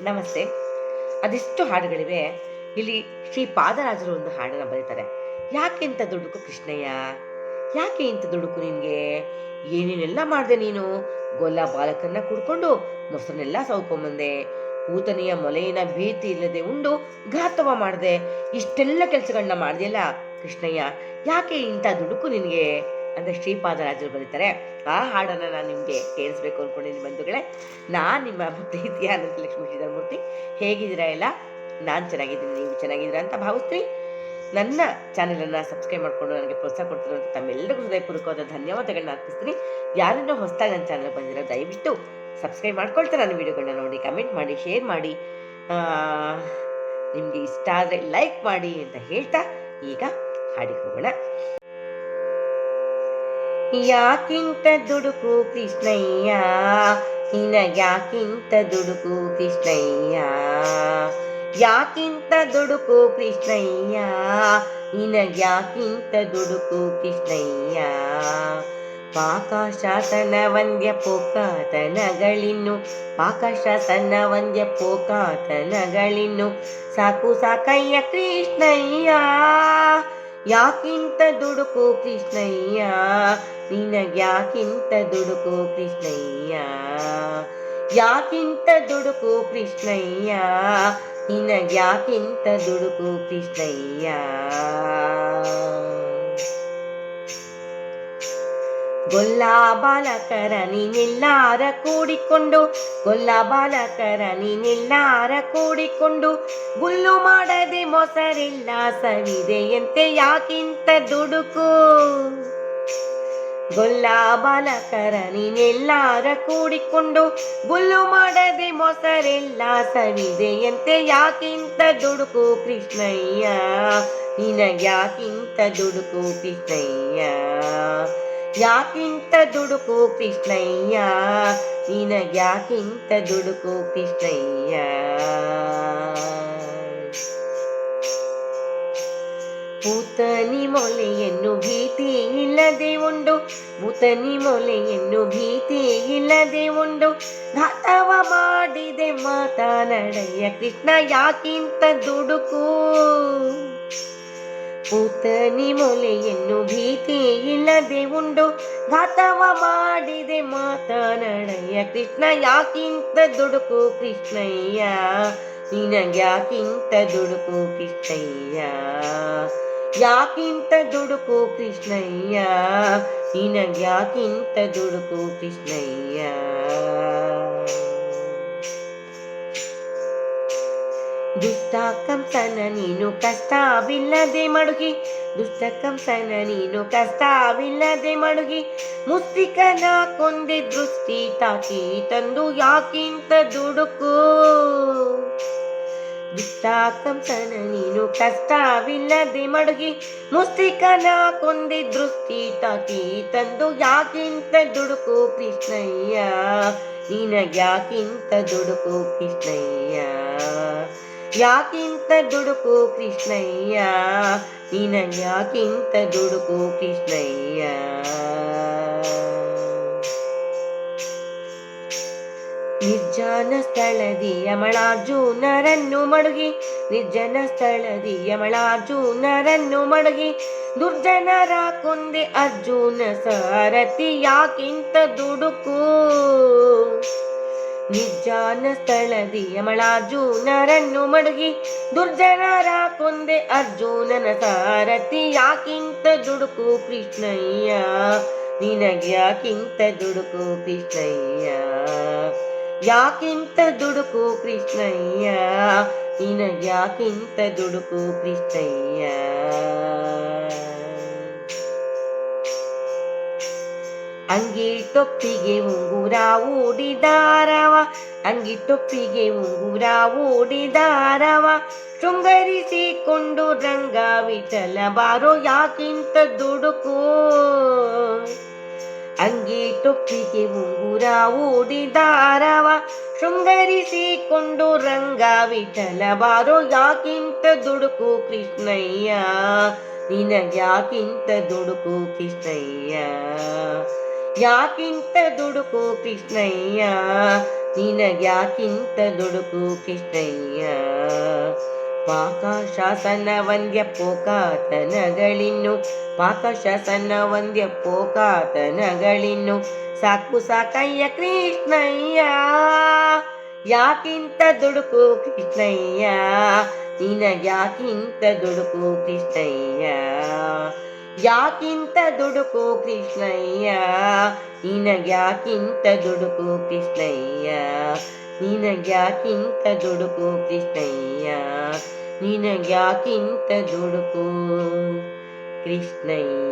ನಮಸ್ತೆ. ಅದೆಷ್ಟು ಹಾಡುಗಳಿವೆ. ಇಲ್ಲಿ ಶ್ರೀ ಪಾದರಾಜರು ಒಂದು ಹಾಡನ್ನು ಬರೀತಾರೆ. ಯಾಕೆ ಇಂಥ ದುಡುಕು ಕೃಷ್ಣಯ್ಯ? ಯಾಕೆ ಇಂಥ ದುಡುಕು ನಿನಗೆ? ಏನೇನೆಲ್ಲ ಮಾಡಿದೆ ನೀನು? ಗೊಲ್ಲ ಬಾಲಕನ್ನ ಕುಡ್ಕೊಂಡು ಮೊಸರನ್ನೆಲ್ಲ ಸೌಕೊಂಬಂದೆ ಊತನಿಯ ಮೊಲೆಯಿನ ಭೀತಿ ಇಲ್ಲದೆ ಉಂಡು ಘಾತವ ಮಾಡಿದೆ. ಇಷ್ಟೆಲ್ಲ ಕೆಲಸಗಳನ್ನ ಮಾಡಿದೆಯಲ್ಲ ಕೃಷ್ಣಯ್ಯ? ಯಾಕೆ ಇಂಥ ದುಡುಕು ನಿನಗೆ? ಅಂತ ಶ್ರೀಪಾದರಾಜರು ಬರೀತಾರೆ. ಆ ಹಾಡನ್ನು ನಾನು ನಿಮಗೆ ಕೇಳಿಸ್ಬೇಕು ಅಂದ್ಕೊಂಡಿದ್ದೀನಿ ಬಂಧುಗಳೇ. ನಾನು ನಿಮ್ಮ ಪ್ರೀತಿಯ ಅನಂತಲಕ್ಷ್ಮಿ ಶ್ರೀಧರಮೂರ್ತಿ. ಹೇಗಿದ್ದೀರಾ ಎಲ್ಲ? ನಾನು ಚೆನ್ನಾಗಿದ್ದೀನಿ, ನೀವು ಚೆನ್ನಾಗಿದ್ದೀರಾ ಅಂತ ಭಾವಿಸ್ತೀನಿ. ನನ್ನ ಚಾನೆಲನ್ನು ಸಬ್ಸ್ಕ್ರೈಬ್ ಮಾಡಿಕೊಂಡು ನನಗೆ ಪ್ರೋತ್ಸಾಹ ಕೊಡ್ತಿರೋ ತಮ್ಮೆಲ್ಲರಿಗೂ ಹೃದಯಪೂರ್ವಕವಾದ ಧನ್ಯವಾದಗಳನ್ನ ಅರ್ಪಿಸ್ತೀನಿ. ಯಾರನ್ನೂ ಹೊಸದಾಗಿ ನನ್ನ ಚಾನಲ್ ಬಂದಿರೋ ದಯವಿಟ್ಟು ಸಬ್ಸ್ಕ್ರೈಬ್ ಮಾಡ್ಕೊಳ್ತಾರೆ ನನ್ನ ವೀಡಿಯೋಗಳನ್ನ ನೋಡಿ, ಕಮೆಂಟ್ ಮಾಡಿ, ಶೇರ್ ಮಾಡಿ. ನಿಮಗೆ ಇಷ್ಟ ಆದರೆ ಲೈಕ್ ಮಾಡಿ ಅಂತ ಹೇಳ್ತಾ ಈಗ ಹಾಡಿಗೆ ಹೋಗೋಣ. ಯಾಕಿಂತ ದುಡುಕು ಕೃಷ್ಣಯ್ಯ? ನಿನಗ್ಯಾಕಿಂತ ದುಡುಕು ಕೃಷ್ಣಯ್ಯ? ಯಾಕಿಂತ ದುಡುಕು ಕೃಷ್ಣಯ್ಯ? ನಿನಗ್ಯಾಕಿಂತ ದುಡುಕು ಕೃಷ್ಣಯ್ಯ? ಪಾಕಶಾಸನ ವಂದ್ಯ ಪೋಕಾತನಗಳಿನ್ನು ಪಾಕಶಾಸನ ವಂದ್ಯ ಪೋಕಾತನಗಳಿನ್ನು ಸಾಕು ಸಾಕಯ್ಯ ಕೃಷ್ಣಯ್ಯ. ಯಾಕಿಂತ ದುಡುಕು ಕೃಷ್ಣಯ್ಯ? ನಿನಗ್ಯಾಕಿಂತ ದುಡುಕು ಕೃಷ್ಣಯ್ಯ? ಯಾಕಿಂತ ದುಡುಕು ಕೃಷ್ಣಯ್ಯ? ನಿನಗ್ಯಾಕಿಂತ ದುಡುಕು ಕೃಷ್ಣಯ್ಯ? ಗೊಲ್ಲ ಬಾಲಕರ ನೀನೆಲ್ಲಾರ ಕೂಡಿಕೊಂಡು ಗೊಲ್ಲಾ ಬಾಲಕರ ನೀನೆಲ್ಲಾರ ಕೂಡಿಕೊಂಡು ಗುಲ್ಲು ಮಾಡದೆ ಮೊಸರಿಲ್ಲ ಸವಿದೆಯಂತೆ ಯಾಕಿಂತ ದುಡುಕು? ಗೊಲ್ಲ ಬಾಲಕರ ನೀನೆಲ್ಲಾರ ಕೂಡಿಕೊಂಡು ಗುಲ್ಲು ಮಾಡದೆ ಮೊಸರೆಲ್ಲ ಸವಿದೆಯಂತೆ ಯಾಕಿಂತ ದುಡುಕು? ಕೃಷ್ಣಯ್ಯ, ನಿನಗ್ಯಾಕಿಂತ ದುಡುಕು ಕೃಷ್ಣಯ್ಯ? ಯಾಕಿಂತ ದುಡುಕು ಕೃಷ್ಣಯ್ಯ? ಯಾಕಿಂತ ದುಡುಕು ಕೃಷ್ಣಯ್ಯ? ಭೂತನಿ ಮೊಲೆಯನ್ನು ಭೀತಿ ಇಲ್ಲದೆ ಉಂಡು. ಭೂತನಿ ಮೊಲೆಯನ್ನು ಭೀತಿ ಇಲ್ಲದೆ ಉಂಡು. ಘಾತವ ಮಾಡಿದೆ ಮಾತಾನಡಯ್ಯ ಕೃಷ್ಣ, ಯಾಕಿಂತ ದುಡುಕು? ಪೂತನಿ ಮೊಲೆಯನ್ನು ಭೀತಿ ಇಲ್ಲದೆ ಉಂಡು. ಘಾತವ ಮಾಡಿದೆ ಮಾತನಾಡಯ್ಯ, ಕೃಷ್ಣ ಯಾಕಿಂತ ದುಡುಕು ಕೃಷ್ಣಯ್ಯ? ನಿನಗ್ಯಾಕಿಂತ ದುಡುಕು ಕೃಷ್ಣಯ್ಯ? ಯಾಕಿಂತ ದುಡುಕು ಕೃಷ್ಣಯ್ಯ? ನಿನಗ್ಯಾಕಿಂತ ದುಡುಕು ಕೃಷ್ಣಯ್ಯ? ದುಷ್ಟ ಕಂಸನ ನೀನು ಕಷ್ಟವಿಲ್ಲದೆ ಮಡುಗಿ. ದುಷ್ಟ ಕಂಸನ ನೀನು ಕಷ್ಟವಿಲ್ಲದೆ ಮಡುಗಿ. ಮುಸ್ತಿಕನ ಕೊಂದೆ ದೃಷ್ಟಿ ತಾಕಿ ತಂದು ಯಾಕಿಂತ ದುಡುಕು. ದುಷ್ಟ ಕಂಸನ ನೀನು ಕಷ್ಟವಿಲ್ಲದೆ ಮಡುಗಿ. ಮುಸ್ತಿಕನ ಕೊಂದೆ ದೃಷ್ಟಿ ತಾಕಿ ತಂದು ಯಾಕಿಂತ ದುಡುಕು. ಕೃಷ್ಣಯ್ಯ, ನಿನಗ್ಯಾಕಿಂತ ದುಡುಕು ಕೃಷ್ಣಯ್ಯ. ಯಾಕಿಂತ ದುಡುಕು ಕೃಷ್ಣಯ್ಯ? ನಿನಗ್ಯಾಕಿಂತ ದುಡುಕು ಕೃಷ್ಣಯ್ಯ? ನಿರ್ಜನ ಸ್ಥಳದಿ ಯಮಳಾರ್ಜುನರನ್ನು ಮಡುಗಿ, ನಿರ್ಜನ ಸ್ಥಳದಿ ಯಮಳಾರ್ಜುನರನ್ನು ಮಡುಗಿ, ದುರ್ಜನರ ಕೊಂದೆ ಅರ್ಜುನ ಸಾರಥಿ ಯಾಕಿಂತ ದುಡುಕು? ನಿರ್ಜಾನ ಸ್ಥಳದಿ ಯಮಳಾರ್ಜುನರನ್ನು ಮಡುಗಿ, ದುರ್ಜನರ ಕೊಂದೆ ಅರ್ಜುನನ ಸಾರಥಿ, ಯಾಕಿಂತ ದುಡುಕು ಕೃಷ್ಣಯ್ಯ? ನಿನಗ್ಯಾಕಿಂತ ದುಡುಕು ಕೃಷ್ಣಯ್ಯ? ಯಾಕಿಂತ ದುಡುಕು ಕೃಷ್ಣಯ್ಯ? ನಿನಗ್ಯಾಕಿಂತ ದುಡುಕು ಕೃಷ್ಣಯ್ಯ? ಅಂಗಿ ಟೊಪ್ಪಿಗೆ ಉಂಗುರ ಓಡಿದಾರವ ಅಂಗಿ ಟೊಪ್ಪಿಗೆ ಉಂಗುರ ಓಡಿದಾರವ ಶೃಂಗರಿಸಿಕೊಂಡು ರಂಗ ವಿಠಲ ಬಾರೋ ಯಾಕಿಂತ ದುಡುಕು. ಅಂಗಿ ಟೊಪ್ಪಿಗೆ ಉಂಗುರ ಓಡಿದಾರವ ಶೃಂಗರಿಸಿಕೊಂಡು ರಂಗ ವಿಠಲ ಬಾರೋ ಯಾಕಿಂತ ದುಡುಕು ಕೃಷ್ಣಯ್ಯ. ನಿನಗ್ಯಾಕಿಂತ ದುಡುಕು ಕೃಷ್ಣಯ್ಯ. ಯಾಕಿಂತ ದುಡುಕು ಕೃಷ್ಣಯ್ಯ? ನಿನಗ್ಯಾಕಿಂತ ದುಡುಕು ಕೃಷ್ಣಯ್ಯ? ಪಾಕಶಾಸನ ವಂದ್ಯ ಪೋಕಾತನಗಳಿನ್ನು ಪಾಕಶಾಸನ ವಂದ್ಯ ಪೋಕಾತನಗಳಿನ್ನು, ಸಾಕು ಸಾಕಯ್ಯ ಕೃಷ್ಣಯ್ಯ. ಯಾಕಿಂತ ದುಡುಕು ಕೃಷ್ಣಯ್ಯ? ನಿನಗ್ಯಾಕಿಂತ ದುಡುಕು ಕೃಷ್ಣಯ್ಯ? ಯಾಕಿಂತ ದುಡುಕು ಕೃಷ್ಣಯ್ಯ? ನಿನಗ್ಯಾಕಿಂತ ದುಡುಕು ಕೃಷ್ಣಯ್ಯ? ನಿನಗ್ಯಾಕಿಂತ ದುಡುಕು ಕೃಷ್ಣಯ್ಯ? ನಿನಗ್ಯಾಕಿಂತ ದುಡುಕು ಕೃಷ್ಣಯ್ಯ?